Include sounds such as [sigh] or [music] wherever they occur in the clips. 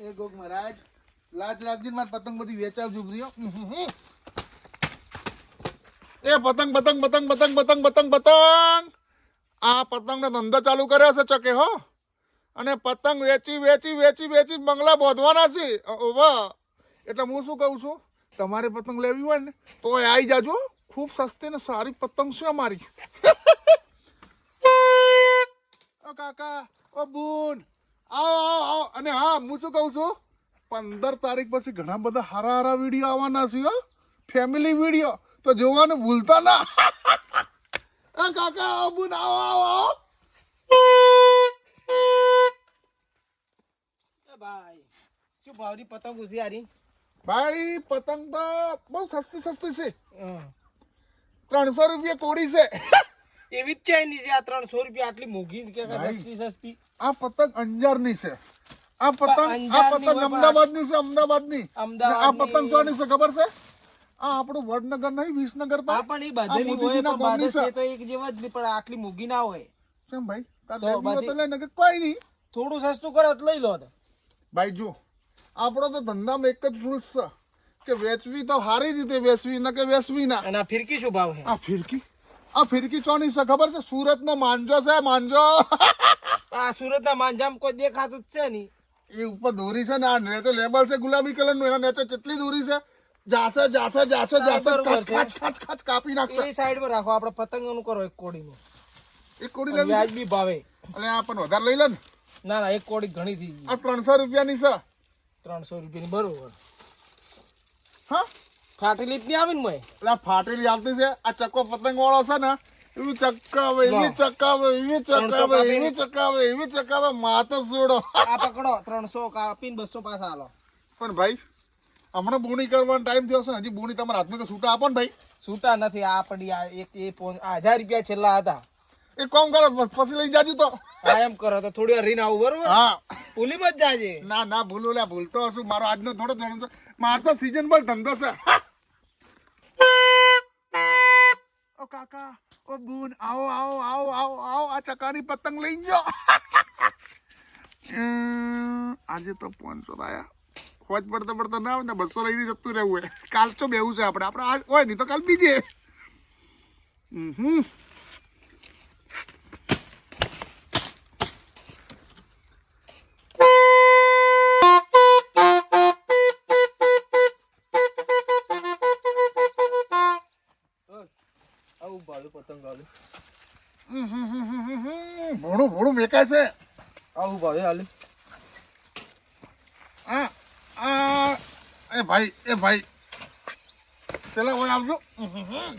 એ Gogh મહારાજ, લાજ રાખજે ને પતંગ બધી વેચાવજો પ્રિય એ પતંગ પતંગ પતંગ પતંગ પતંગ પતંગ પતંગ. આ પતંગનો ધંધો ચાલુ કર્યો છે ચકે હો. અને પતંગ વેચી વેચી વેચી વેચી બંગલા બોધવાના છે. ઓવા એટલે હું શું કહું છું? તમારે પતંગ લેવી હોય ને તો આવી જાજો. ખૂબ સસ્તી ને સારી પતંગ છે અમારી. [laughs] ઓ કાકા, ઓ બુન. આવો આવો આવો. અને હા હું શું કહું છું? પંદર તારીખ પછી ઘણા બધા હારા હારા વીડિયો આવવાના છે હો. ફેમિલી વીડિયો તો જોવાનું ભૂલતા ના. [laughs] કાકા આવો આવો આવો આવો. ભાઈ શું ભાવની પતંગ ભાઈ પતંગ તો બહુ સસ્તી સસ્તી છે. ત્રણસો રૂપિયા કોડી છે. [laughs] એવી જ ચાઇનીઝ છે આ ત્રણસો રૂપિયા આટલી મોંઘી કે સસ્તી સસ્તી. આ પતંગ અંજારની છે. આ પતંગ આ પતંગ અમદાવાદની છે અમદાવાદની. અમદાવાદની. આ પતંગ કોની છે ખબર છે? આ આપણું વડનગર નહીં વિસનગર હા પણ એ બધેની હોય પણ ગામની બાદે છે. છે તો એક જેવા જ પણ આટલી મોંઘી ના હોય. કેમ ભાઈ? તાર તો લેવી તો લઈને કોઈ નહીં. થોડું સસ્તું કરો તો લઈ લો તો. ભાઈ જો આપણો તો ધંધામાં એક જ રૂલ્સ છે કે વેચવી તો સારી રીતે વેચવી ન કે વેચવી ના. અને આ ફિરકી શું ભાવ છે આ ફિરકી? આ ફિરકી ચોની છે ખબર છે? સુરત નો માંજો છે માંજો. આ સુરત ના માંજામ કોઈ દેખાતું જ છે નહીં. એ ઉપર દોરી છે ને આ નેચે લેબલ છે ગુલાબી કલરનું એના નેચે કેટલી દોરી છે? જાસે જાસે જાસે જાસે છે. ખાચ ખાચ ખાચ કાપી નાખશે. એ સાઈડમાં રાખો આપણે પતંગોનું કરો એક કોડીનું એક કોડી લેવી છે? વ્યાજબી ભાવે. અને આ પણ વધારે લઈ લે ને. ના ના એક કોડી ઘણી થઈ ગઈ. આ ત્રણસો રૂપિયાની છે. ત્રણસો રૂપિયાની બરોબર. હા? ફાટેલી જ નહીં આવે ને મય એટલે ફાટેલી આવતી છે. આ ચક્કો પતંગ વાળો છે ને એવી ચક્કાવે એવી ચક્કાવે એવી ચક્કાવે એવી ચક્કાવે એવી ચક્કાવે માથે જોડો આ પકડો ત્રણસો કાપીને બસો પાછા હાલો. પણ ભાઈ હમણાં બોણી કરવાનો ટાઈમ થયો છે ને હજી બોણી તમારા હાથમાં તો છૂટા આપો ને ભાઈ. છૂટા નથી આ પડી આ એક એ હજાર રૂપિયા છેલ્લા હતા. એ કોમ કરો પછી લઈ જાજો તો. આ એમ કરો તો થોડી વાર રીન આવું બરોબર? હા. ભૂલી જ જાજે. ના ના ભૂલું લે ભૂલતો હશું. મારો આજનો થોડો ધંધો મારો તો સીઝન પર ધંધો છે. ઓ કાકા, ઓ બૂન, આવો આવો આવો આવો આવો, આ ચકાની પતંગ લઈ જાઓ આજે તો પાંચસો આયા હોજ પડતા પડતા ના આવે ને, બસો લઈને જતું રહેવું કાલ તો બેવું છે આપણે. આપણે આજ હોય નહીં તો કાલ બીજે. હમ. એ ભાઈ પેલા હોય આવજો.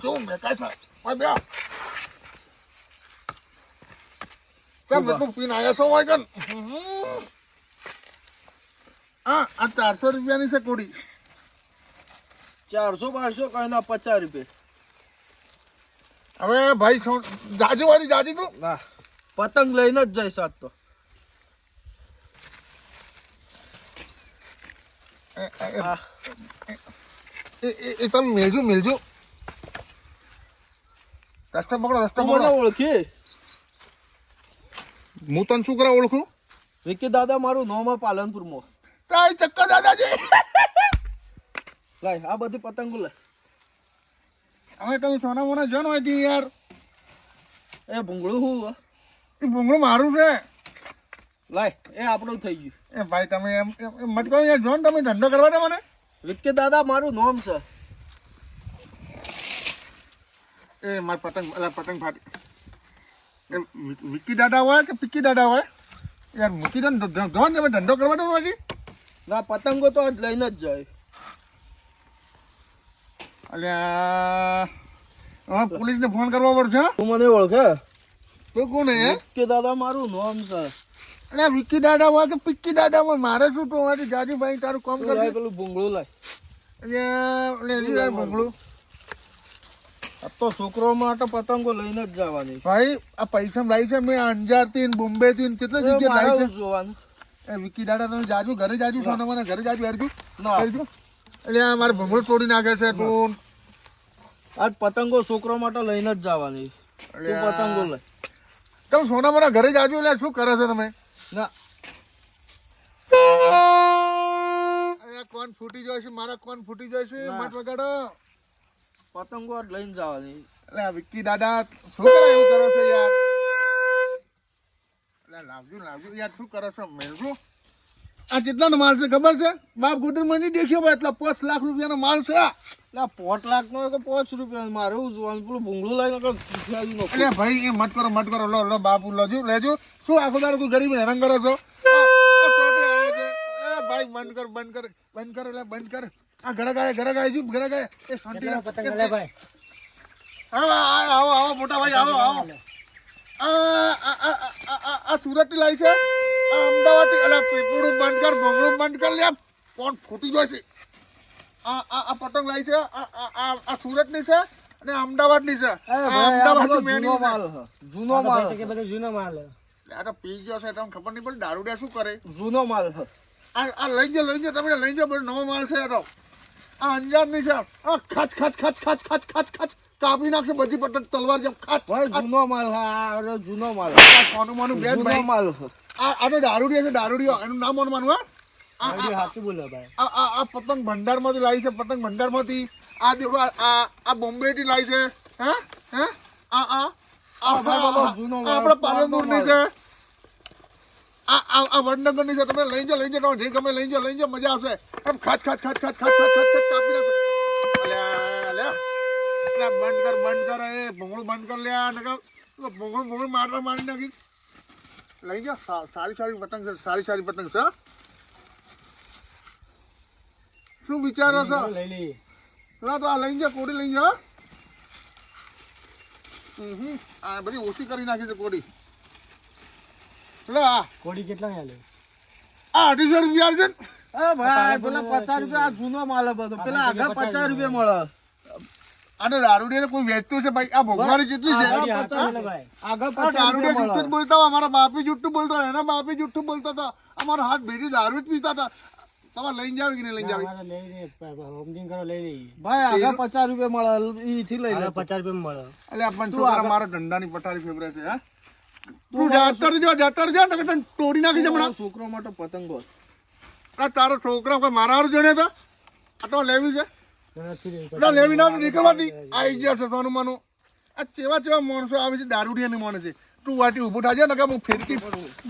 શું મેકાય છે? ભાઈ બે. કેમ એટલું પીને આયા છો હોય કન હા આ ચારસો રૂપિયાની છે કોડી. ચારસો બારસો કઈ ના પચાસ રૂપિયા. હવે ભાઈ જાજુ વાળી જાજુ તું? ના પતંગ લઈને જ જઈશ આજ તો. એ- તમે મેલજો મેલજો રસ્તો પકડો રસ્તો પકડો. ઓળખી. હું તને શું કરા ઓળખું? વિકી દાદા મારું નોમ પાલનપુરમાં. તાય ચક્કા દાદાજી. લાય આ બધી પતંગો લે. હવે તમે સોના મોના જણ હોય યાર? એ ભૂંગળું હું? એ ભૂંગળું મારું છે. લાય એ આપણું થઈ ગયું. એ ભાઈ તમે એમ એમ મત કહો યાર જોન તમે ધંધો કરવા દે મને. વિકે દાદા મારું નોમ છે. એ માર પતંગ અલા પતંગ ફાટી એ વિકી દાદા હોય કે પિક્કી દાદા હોય? યાર મૂકી દે ને જોન તમે ધંધો કરવા દો બાકી ના પતંગો તો લઈને જ જાય. અલ્યા હા પોલીસને ફોન કરવો પડશે હો. તું મને ઓળખે? તો કોણ હે? વિકી દાદા મારું નોમ છે. અલ્યા વિકી દાદા હોય કે પિક્કી દાદા હોય? મારે શું તો હોય જાજુભાઈ તારું કામ કરે પેલું ભૂંગળું લાય. અલ્યા લેલી લાય ભૂંગળું. આ તો છોકરો માટે પતંગો લઈને જ જવાની. ભાઈ આ પૈસા લાવી છે મેં અંજારથી બોમ્બે થી કેટલી જગ્યાએ લાવી છે? જોવાનું. એ વિકી દાદા તમે જાજુ ઘરે જાજુ છો મને ઘરે જાજુ હેરજો એટલે આ મારે ભૂંગળ તોડી નાખે છે તું. આજ પતંગો છોકરો માટે લઈને જ જવાની. પતંગો લઈ તમે સોના મારા ઘરે જાજુ એટલે શું કરો છો તમે? ના. અરે કોણ ફૂટી જાય છે? મારા કોણ ફૂટી જાય છે? ના. મત વગાડો. પતંગો લઈને જવાની અરે આ વિક્કી દાદા શું કરે એવું કરો છો યાર? એટલે લાવજો લાવજો. યાર શું કરો છો? મેળવું આ કેટલાનો માલ છે ખબર છે? બાપ ગુટરમાં નહીં દેખ્યો ભાઈ એટલા પાંચ લાખ રૂપિયાનો માલ છે. એટલે આ લાખનો લાખ કે પાંચ રૂપિયા મારે એવું જોવાનું પેલું ભૂંગળું લઈને નો એટલે ભાઈ એ મત કરો મત કરો. લો લો બાપુ લેજો લેજો. શું આખો દાડો તું ગરીબ હેરાન કરો છો. ભાઈ બંધ કર બંધ કર બંધ કર એટલે બંધ કર. આ ઘરે ગાય ઘરે ગાય છું ઘરે ગાય. એ શાંતિ આવો આવો આવો મોટા ભાઈ આવો આવો આ આ આ આ- આ આ સુરતથી લાવી છે. આ અમદાવાદથી અલા પીપળું બંધ કર ભોંગળું બંધ કર લે કોણ ફૂટી જાય છે. આ આ આ પતંગ લાવી છે આ આ આ આ સુરતની છે. અને અમદાવાદની છે અમદાવાદથી મેની જૂનો માલ માલ બધો જૂનો માલ આ તો પી ગયો છે તમને ખબર નહીં પડે દારૂડિયા શું કરે? જૂનો માલ આ આ લઈ જાઓ લઈ જાઓ તમે લઈ જાઓ બધો નવો માલ છે આ તો. આ અંજારની છે. આ ખાચ ખાચ ખાચ ખાચ ખાચ ખાચ ખાચ. કાપી નાખશે બધી પટક તલવાર જેમ ખાટ જૂનો માલ હા જૂનો માલ. કોનું માનું બે જૂનો માલ. આ આ તો છે દારૂડી એનું નામ માનું માનવા આ પતંગ ભંડારમાંથી લાવી છે પતંગ ભંડારમાંથી. આ દેવડા આ આ બોમ્બેથી લાવી છે હા હે. આ આ આ જૂનો આપણે આપણા પાલનપુરની છે. આ આ આ વડનગરની છે. તમે લઈ જાઓ લઈ જાઓ જે ગમે લઈ જાઓ લઈ જાઓ મજા આવશે. એમ ખાત ખાચ ખાચ ખાચ ખાચ ખાચ ખાચ કાપી નાખશે અલ્યા અલ્યા. બંધ કર બંધ કર એ ભૂંગળું બંધ કર લ્યા નકર પેલો ભૂંગળું ભૂંગળું મારા મારી નાખી લઈ જાઓ સા- સારી સારી પતંગ છે સારી સારી પતંગ છે હો. શું વિચારો છો ના તો આ લઈ જા કોડી લઈ જા હમ આ બધી ઓછી કરી નાખી છે કોડી લે આ કોડી કેટલા આલે આ અઢીસો રૂપિયા છે ને? એ ભાઈ પેલા પચાસ રૂપિયા આ જૂનો માલ છે બધો પેલા આગળ પચાસ રૂપિયા મળે આને દારૂડિયાને કોઈ વેચતું છે ભાઈ? આ ભોગવારી કેટલી છે દારૂડિયા જુઠ્ઠું જ બોલતા અમારા બાપી જુઠ્ઠું બોલતા હોય એના બાપી જુઠ્ઠું બોલતા હતા. અમારા હાથ ભેટી દારૂ જ પીતા હતા. તમારે લઈને જાવ કે નહીં લઈને ભાઈ આગળ પચાસ રૂપિયા મળે ઈ લઈ લે. પચાસ રૂપિયા મળે. એટલે પણ મારો ધંધાની પથારી ફેવરે છે હા? તું જાતર જો જાતર જો તને તોડી નાખી છે હમણાં. છોકરો માટે પતંગો. આ તારો છોકરો કોઈ મારા હારું જોડે હતા આ તો લેવી છે. તો. ના નીકળવાથી આવી ગયા છે સોનું માનું. આ કેવા કેવા માણસો આવે છે, દારૂડિયાની માણસ છે. તું વાટી ઊભું થાય ને કે હું ફેરકી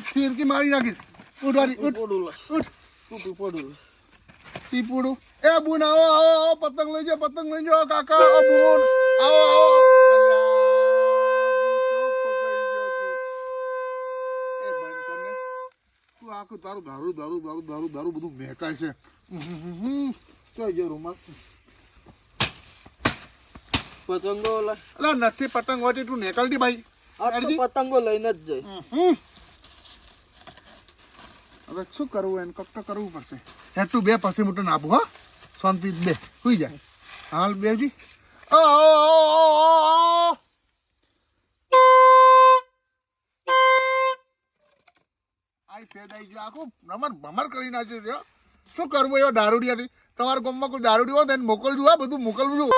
ફિરકી મારી નાખીશ. ઉઠ લે ઉઠ તું એ બુન, આવો આવો આવો, પતંગ લઈ જાઓ પતંગ લઈ જાઓ કાકા, આવો, બુન. આવો આવો. ને. તું આખું તારું દારૂ દારૂ દારૂ દારૂ દારૂ બધું મેકાય છે. હમ. રૂમાલ. પતંગો અલા નથી પતંગ હોતી તું નીકળતી ભાઈ. પતંગો લઈને જ જાય હવે શું કરવું એને? કક તો કરવું પડશે. હેઠું બે પછી તને આપું હા. શાંતિ બે. સુઈ જાય હાલ બેજી ઓ. આઈ ફેદાઈ ગયો. આખું રમણ ભમર કરી નાખ્યું છે શું કરવું એવો દારૂડિયાથી? તમારા ગામમાં કોઈ દારૂડી હોય તો એને મોકલજો આ બધું મોકલવું છું.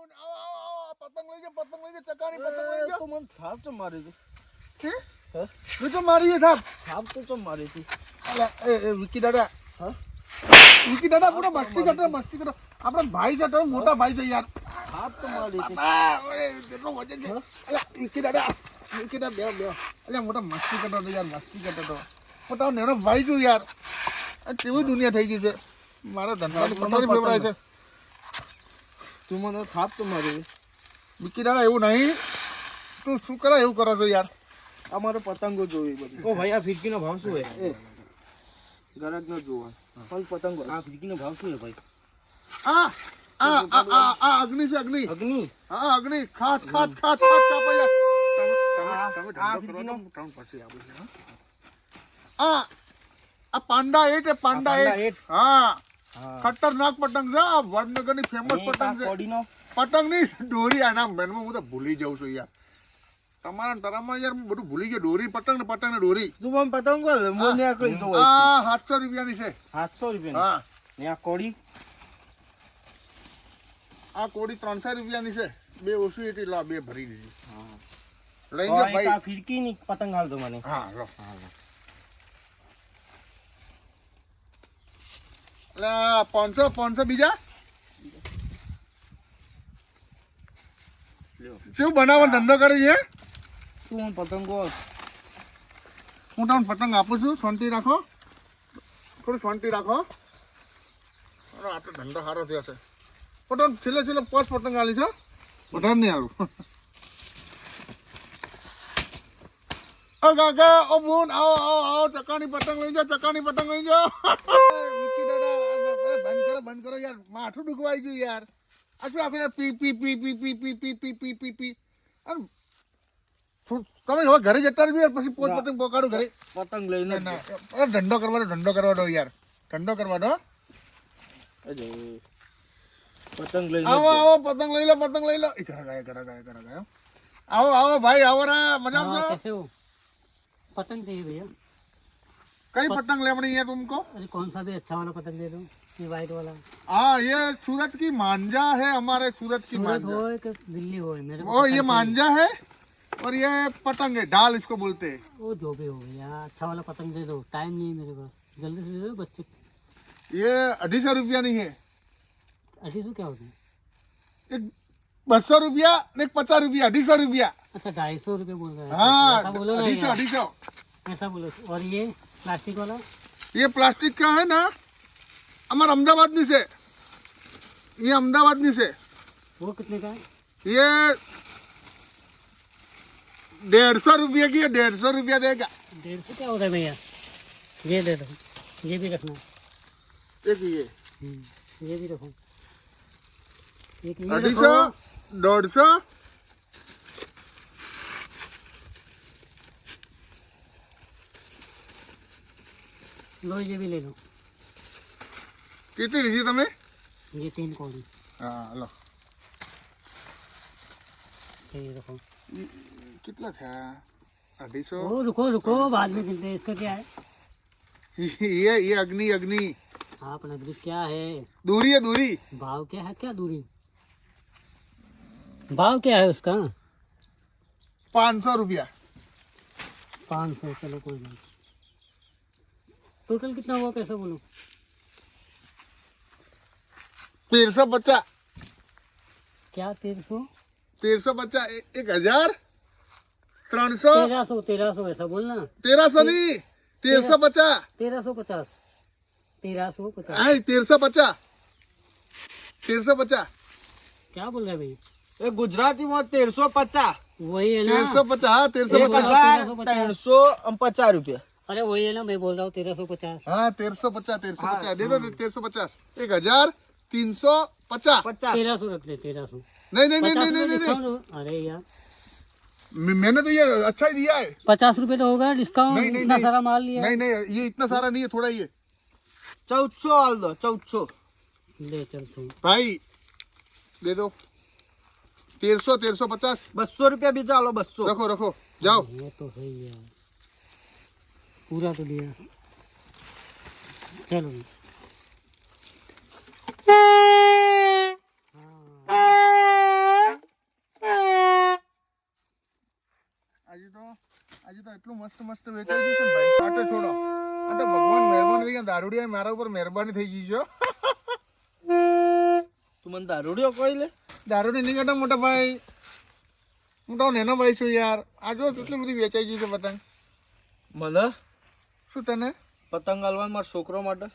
બોન, આવો. પતંગ લઈ જા પતંગ લઈ જા ચકાની પતંગ લઈ જા તો મને થાપ તો મારી દે હે? હે? તો મારી થાપ. થાપ તો તો મારી હતી અલા, એ, વિકી દાદા. હા? વિકી દાદા પૂરો મસ્તી કરતો મસ્તી કરતો આપણે ભાઈ તો મોટા ભાઈ છે યાર. થાપ તો મારી હતી બાપા, ઓય, કેટલો વજન છે. અલા, વિકી દાદા વિકી દાદા બે બે અલ્યા મોટા મસ્તી કરતો યાર મસ્તી કરતો તો મોટા નેનો ભાઈ છું યાર. કેવી દુનિયા થઈ ગઈ છે. મારો ધંધાની પથારી ફેવરાય છે. તું મને થાપ તો મારી હતી વિકી દાદા એવું નહીં તું શું કરે એવું કરો છો યાર અમારે પતંગો જોવી બધી ઓ ભાઈ આ ફિરકીનો ભાવ શું હોય એ ગરજ ન જોવા પણ પતંગો આ ફિરકીનો ભાવ શું હોય ભાઈ આ આ આ આ આ અગ્નિ છે અગ્નિ અગ્નિ હા અગ્નિ ખાસ ખાસ ખાસ ખાસ કાપૈયા તમે તમે તમે આ ધંધો કરો ફીરકીનો? તો ત્રણ પછી આપું છું, હા. આ આ panda at a panda panda at at. હા હા ખતરનાક પતંગ છે. આ વડનગરની ફેમસ પતંગ છે. કોડીનો. પતંગની દોરી આના બેનમાં હું તો ભૂલી જાઉં છું યાર. તમારા તરામાં યાર બધું ભૂલી ગયો. દોરી પતંગ ને પતંગ ને દોરી. તું પતંગો આ સાતસો રૂપિયાની છે. સાતસો રૂપિયા હા. ને આ કોડી? આ કોડી ત્રણસો રૂપિયાની છે. બે ઓછી હતી લા બે ભરી દીધી. લઈ જાઓ ભાઈ. ફિરકીની પતંગ હાલ દો મને. હા લો. એટલે પાંચસો પાંચસો બીજા? શું બનાવવાનો ધંધો કરે છે? તું પતંગો હું તમને પતંગ આપું છું શાંતિ રાખો. થોડું શાંતિ રાખો. આટલો આ તો ધંધો સારો થયો છે. પતંગ છેલ્લે છેલ્લે પાંચ પતંગ આલી છે વધારે નહીં આવું [laughs] ઓ કાકા ઓ બુન આવો આવો આવો ચકાની પતંગ લઈ જાઓ ચકાની પતંગ લઈ જાઓ. [laughs] બંધ કરો યાર માથું દુખવાઈ ગયું યાર આ આપણે પી પી પી પી પી પી પી પી પી પી પી તમે હવે ઘરે જતા રહ્યો યાર પછી પોત પતંગ પોકાડું ઘરે પતંગ લઈને અરે ધંધો કરવાનો ધંધો કરવાનો યાર ધંધો કરવાનો પતંગ લઈ આવો આવો પતંગ લઈ લો પતંગ લઈ લો ઘરે ગયા ઘરે ગયા ઘરે ગયા આવો આવો ભાઈ આવો રા મજા આવશે પતંગ થઈ ગઈ कई पतंग लेवनी है तुमको? अरे कौन सा भी अच्छा वाला पतंग दे दो? ये वाइट वाला। हाँ ये सूरत की मांझा है हमारे सूरत की मांझा हो कि दिल्ली हो मेरे को और ये मांझा है और ये पतंग है डाल इसको बोलते हैं। वो जो भी हो भैया अच्छा वाला पतंग दे दो। टाइम नहीं है मेरे पास। जल्दी से दे दो बच्चे। ये अढ़ी सौ रुपया नहीं है। अढ़ी सौ क्या होता है? एक बसो रुपया नहीं पचास रुपया अढ़ी सौ रुपया। अच्छा ढाई सौ रुपये बोल रहे हैं। हाँ अढ़ी सौ अढ़ी सौ। ऐसा बोलो। और ये? प्लास्टिक वाला? ये प्लास्टिक का है ना? हमारा अहमदाबाद में से। ये अहमदाबाद में से। वो कितने का है? ये डेढ़ सौ रुपये की है डेढ़ सौ रुपया देगा। डेढ़ सौ क्या होता है भैया? ये दे दो। ये भी रखना। एक ये हम्म, ये भी रखो। एक ये अढ़ी सौ डेढ़ सौ लो ये भी ले लो કેટલી લીધી તમે ये तीन कौड़ी હા લો ये रखो કેટલા થયા અઢીસો ओ रुको रुको बाद में गिनते हैं इसका क्या है [laughs] ये ये अग्नि अग्नि आप नगरी क्या है दूरी है दूरी भाव क्या है क्या दूरी भाव क्या है उसका पाँच सौ रुपया पाँच सौ चलो कोई नहीं टोटल कितना हुआ कैसा बोलो? तेरह सौ पचास क्या तेरह सौ तेरह सौ पचास। एक हजार ત્રણ સો તેરાસો તેરાસો એસા બોલ ના તેરાસો નહીં તેરસો પચાસ તેરાસો પચાસ તેરાસો પચાસ હા તેરસો પચાસ તેરસો પચાસ ક્યાં બોલ ભાઈ એ ગુજરાતી માં તેરસો પચાસ વહી તેરસો પચાસ હા તેરસો પચાસ ત્રણસો પચાસ રૂપિયા अरे वही है ना मैं बोल रहा हूँ तेरह सौ पचास। हाँ तेरह सौ पचास तेरह सौ पचास। हाँ। दे दो तेरह सौ पचास। एक हज़ार तीन सौ पचास। पचास। तेरह सौ रख ले तेरह सौ। नहीं नहीं नहीं नहीं नहीं अरे यार। मैंने तो ये अच्छा ही दिया है। पचास रूपए तो होगा डिस्काउंट। नहीं, इतना सारा माल लिया नहीं नहीं ये इतना सारा नहीं है थोड़ा ये। है चौथ सौ आल दो चौथ। सौ ले चल तू। भाई दे दो। तेरह सौ तेरह सौ पचास। बस सौ रुपया भी जा लो बस सौ रखो रखो। जाओ। ये तो है यार પૂરા તો દે ચાલો આજે તો આજે તો એટલું મસ્ત મસ્ત વેચાઈ ગયું છે ભાઈ. આટો છોડો. આટો ભગવાન મહેરબાની થઈ ગયા. દારૂડિયા મારા ઉપર મહેરબાની થઈ ગઈ છો. તું મને દારૂડિયો કહી લે? દારૂડી નહીં કાઢો મોટા ભાઈ. હું તો નેનો ભાઈ છું યાર. આ જો કેટલી બધી વેચાઈ ગઈ છે પતંગ મને? શું તને? પતંગ હાલવા મારા છોકરો માટે.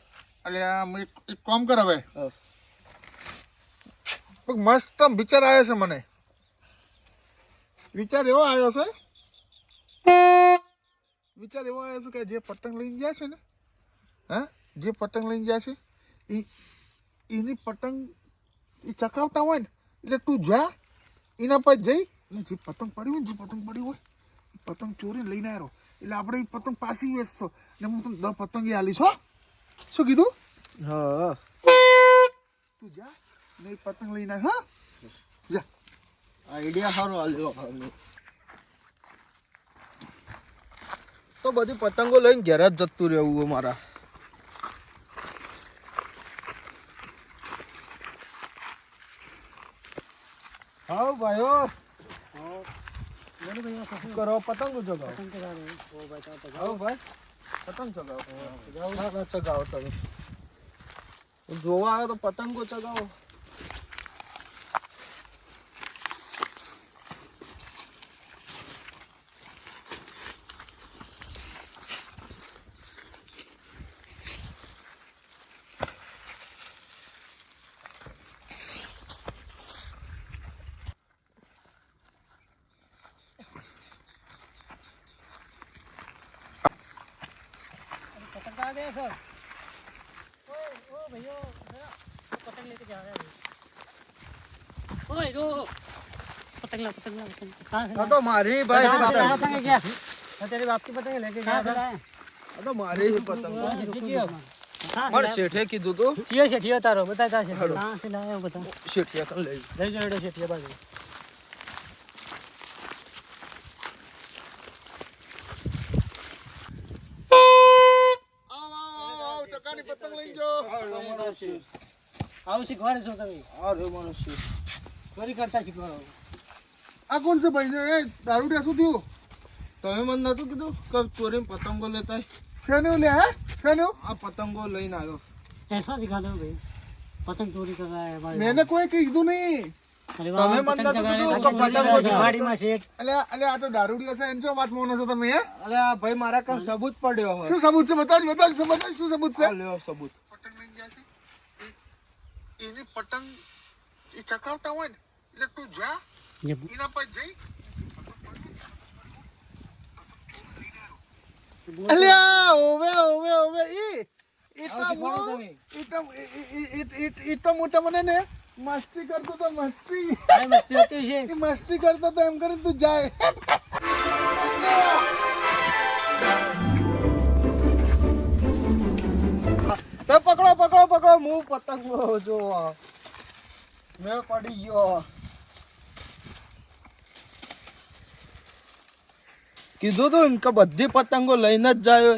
એટલે એક કામ કર હવે. મસ્ત વિચાર આવ્યો છે મને. વિચાર એવો આવ્યો છે? વિચાર એવો આવ્યો છે કે જે પતંગ લઈને ગયા છે ને હા? જે પતંગ લઈને ગયા છે એ એની પતંગ એ ચકાવતા હોય ને એટલે તું જા એના પર જઈ અને જે પતંગ પડ્યું હોય ને જે પતંગ પડ્યું હોય પતંગ ચોરીને લઈને આવ્યો એટલે આપણે પતંગ પાછી વેચશો. ને હું તને દ પતંગ આલીશ હો. શું કીધું? હા. તું જા નહીં પતંગ લઈ લઈને હા. જા. આઈડિયા સારો આલ્યો તો બધી પતંગો લઈને ઘેર જ જતું રહેવું મારા હા ભાઈઓ. કરો પતંગ જગાવો જગાવો ભાઈ પતંગ ચગાવો. ચગાવો તમે જોવા આવે તો પતંગો ચગાવો. आ गए सर ओ ओ भैया पतंग लेके जा रहे हैं ओए रो पतंग ला पतंग ला पतंग कहां तो मारी भाई पतंग क्या तेरी बाप की पतंग लेके जा रहा है तो मारी ही पतंग મારે શેઠે કીધું તો કયો શેઠિયો તારો બતા તા શેઠિયો હા લાયો બતા શેઠિયા તો લઈ લઈ જડો શેઠિયા બાજુ આવું શીખવાડે છો તમે. હા રે મનુષ્ય ચોરી કરતા શીખવાડો આ કોણ છે ભાઈ એ દારૂડિયા શું થયું? તમે મને નતું કીધું કે ચોરી પતંગો લેતા શેનું લે હે? શેનું? આ પતંગો લઈને આવ્યો. એસા દિખાડો ભાઈ. પતંગ ચોરી કરવા આવ્યા મેને કોઈ કીધું નહીં. તમે મને કીધું અલે આ તો દારૂડિયો છે એમ છો વાત મોનો છો તમે હે? અલે ભાઈ મારા કામ સબૂત પડ્યો સબૂત છે? બતાવજો બતાવજો બતાવજો શું સબૂત છે? સબૂત. એની પતંગ એ ચકાવતા હોય ને એટલે તું જા એના પર જઈ અલ્યા ઓવે ઓવે ઓવે ઈ એટલો મોટા મને ને મસ્તી કરતો તો મસ્તી મસ્તી કરતો તો એમ કરીને તું જાય પકડો હું પતંગ જો મેં પડી ગયો. કીધું તું કે બધી પતંગો લઈને જ જાય.